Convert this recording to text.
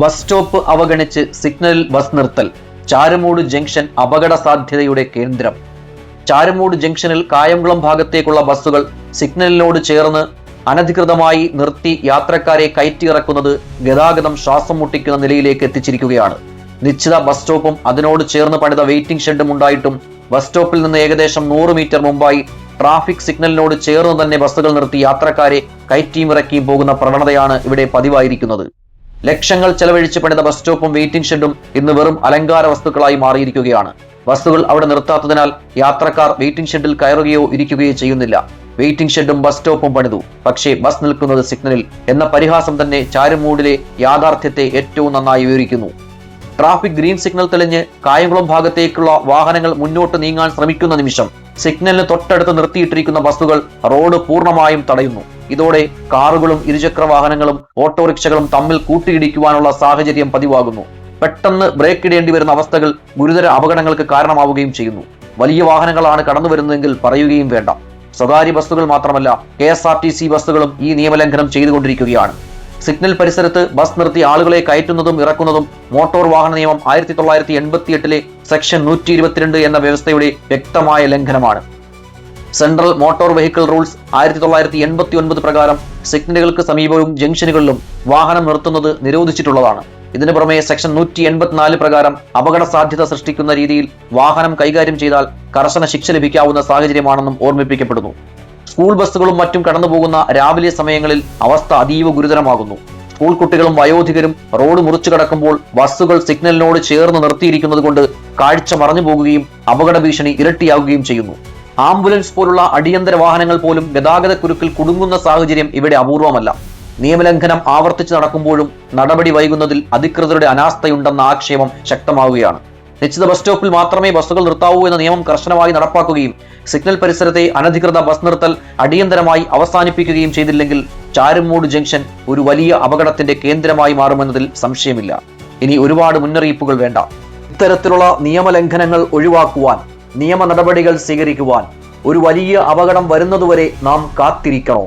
Bus stop അവഗണിച്ച് സിഗ്നലിൽ bus നിർത്തൽ. Charummood junction അപകട സാധ്യതയുടെ കേന്ദ്രം. ചാരമൂട് ജംഗ്ഷനിൽ കായംകുളം ഭാഗത്തേക്കുള്ള ബസ്സുകൾ സിഗ്നലിനോട് ചേർന്ന് അനധികൃതമായി നിർത്തി യാത്രക്കാരെ കയറ്റിയിറക്കുന്നത് ഗതാഗതം ശ്വാസം മുട്ടിക്കുന്ന നിലയിലേക്ക് എത്തിച്ചിരിക്കുകയാണ്. നിശ്ചിത ബസ് സ്റ്റോപ്പും അതിനോട് ചേർന്ന് പണിത വെയിറ്റിംഗ് ഷെഡും ഉണ്ടായിട്ടും ബസ് സ്റ്റോപ്പിൽ നിന്ന് ഏകദേശം നൂറ് മീറ്റർ മുമ്പായി ട്രാഫിക് സിഗ്നലിനോട് ചേർന്ന് തന്നെ ബസ്സുകൾ നിർത്തി യാത്രക്കാരെ കയറ്റിയും ഇറക്കിയും പോകുന്ന പ്രവണതയാണ് ഇവിടെ പതിവായിരിക്കുന്നത്. ലക്ഷങ്ങൾ ചെലവഴിച്ച് പണിത ബസ് സ്റ്റോപ്പും വെയിറ്റിംഗ് ഷെഡും ഇന്ന് വെറും അലങ്കാര വസ്തുക്കളായി മാറിയിരിക്കുകയാണ്. ബസ്സുകൾ അവിടെ നിർത്താത്തതിനാൽ യാത്രക്കാർ വെയിറ്റിംഗ് ഷെഡിൽ കയറുകയോ ഇരിക്കുകയോ ചെയ്യുന്നില്ല. വെയിറ്റിംഗ് ഷെഡും ബസ് സ്റ്റോപ്പും പണിതു. പക്ഷേ ബസ് നിൽക്കുന്നത് സിഗ്നലിൽ എന്ന പരിഹാസം തന്നെ ചാരുമൂടിലെ യാഥാർത്ഥ്യത്തെ ഏറ്റവും നന്നായി വിവരിക്കുന്നു. ട്രാഫിക് ഗ്രീൻ സിഗ്നൽ തെളിഞ്ഞ് കായംകുളം ഭാഗത്തേക്കുള്ള വാഹനങ്ങൾ മുന്നോട്ട് നീങ്ങാൻ ശ്രമിക്കുന്ന നിമിഷം സിഗ്നലിന് തൊട്ടടുത്ത് നിർത്തിയിട്ടിരിക്കുന്ന ബസ്സുകൾ റോഡ് പൂർണമായും തടയുന്നു. ഇതോടെ കാറുകളും ഇരുചക്ര വാഹനങ്ങളും ഓട്ടോറിക്ഷകളും തമ്മിൽ കൂട്ടിയിടിക്കുവാനുള്ള സാഹചര്യം പതിവാകുന്നു. പെട്ടെന്ന് ബ്രേക്ക് ഇടേണ്ടി വരുന്ന അവസ്ഥകൾ ഗുരുതര അപകടങ്ങൾക്ക് കാരണമാവുകയും ചെയ്യുന്നു. വലിയ വാഹനങ്ങളാണ് കടന്നു വരുന്നതെങ്കിൽ പറയുകയും വേണ്ട. സ്വകാര്യ ബസ്സുകൾ മാത്രമല്ല K S R T C ബസ്സുകളും ഈ നിയമലംഘനം ചെയ്തുകൊണ്ടിരിക്കുകയാണ്. സിഗ്നൽ പരിസരത്ത് ബസ് നിർത്തി ആളുകളെ കയറ്റുന്നതും ഇറക്കുന്നതും മോട്ടോർ വാഹന നിയമം ആയിരത്തി തൊള്ളായിരത്തി എൺപത്തി എട്ടിലെ സെക്ഷൻ നൂറ്റി ഇരുപത്തിരണ്ട് എന്ന വ്യവസ്ഥയുടെ വ്യക്തമായ ലംഘനമാണ്. സെൻട്രൽ മോട്ടോർ വെഹിക്കിൾ റൂൾസ് ആയിരത്തി തൊള്ളായിരത്തി എൺപത്തി ഒൻപത് പ്രകാരം സിഗ്നലുകൾക്ക് സമീപവും ജംഗ്ഷനുകളിലും വാഹനം നിർത്തുന്നത് നിരോധിച്ചിട്ടുള്ളതാണ്. ഇതിനു പുറമെ സെക്ഷൻ നൂറ്റി എൺപത്തിനാല് പ്രകാരം അപകട സാധ്യത സൃഷ്ടിക്കുന്ന രീതിയിൽ വാഹനം കൈകാര്യം ചെയ്താൽ കർശന ശിക്ഷ ലഭിക്കാവുന്ന സാഹചര്യമാണെന്നും ഓർമ്മിപ്പിക്കപ്പെടുന്നു. സ്കൂൾ ബസ്സുകളും മറ്റും കടന്നുപോകുന്ന രാവിലെ സമയങ്ങളിൽ അവസ്ഥ അതീവ ഗുരുതരമാകുന്നു. സ്കൂൾ കുട്ടികളും വയോധികരും റോഡ് മുറിച്ചു കടക്കുമ്പോൾ ബസ്സുകൾ സിഗ്നലിനോട് ചേർന്ന് നിർത്തിയിരിക്കുന്നത് കൊണ്ട് കാഴ്ച മറഞ്ഞു പോകുകയും അപകട ഭീഷണി ഇരട്ടിയാവുകയും ചെയ്യുന്നു. ആംബുലൻസ് പോലുള്ള അടിയന്തര വാഹനങ്ങൾ പോലും ഗതാഗത കുരുക്കിൽ കുടുങ്ങുന്ന സാഹചര്യം ഇവിടെ അപൂർവമല്ല. നിയമലംഘനം ആവർത്തിച്ച് നടക്കുമ്പോഴും നടപടി വൈകുന്നതിൽ അധികൃതരുടെ അനാസ്ഥയുണ്ടെന്ന ആക്ഷേപം ശക്തമാവുകയാണ്. നിശ്ചിത ബസ് സ്റ്റോപ്പിൽ മാത്രമേ ബസ്സുകൾ നിർത്താവൂ എന്ന നിയമം കർശനമായി നടപ്പാക്കുകയും സിഗ്നൽ പരിസരത്തെ അനധികൃത ബസ് നിർത്തൽ അടിയന്തരമായി അവസാനിപ്പിക്കുകയും ചെയ്തില്ലെങ്കിൽ ചാരുമൂട് ജംഗ്ഷൻ ഒരു വലിയ അപകടത്തിന്റെ കേന്ദ്രമായി മാറുമെന്നതിൽ സംശയമില്ല. ഇനി ഒരുപാട് മുന്നറിയിപ്പുകൾ വേണ്ട. ഇത്തരത്തിലുള്ള നിയമലംഘനങ്ങൾ ഒഴിവാക്കുവാൻ നിയമ നടപടികൾ സ്വീകരിക്കുവാൻ ഒരു വലിയ അപകടം വരുന്നതുവരെ നാം കാത്തിരിക്കണോ?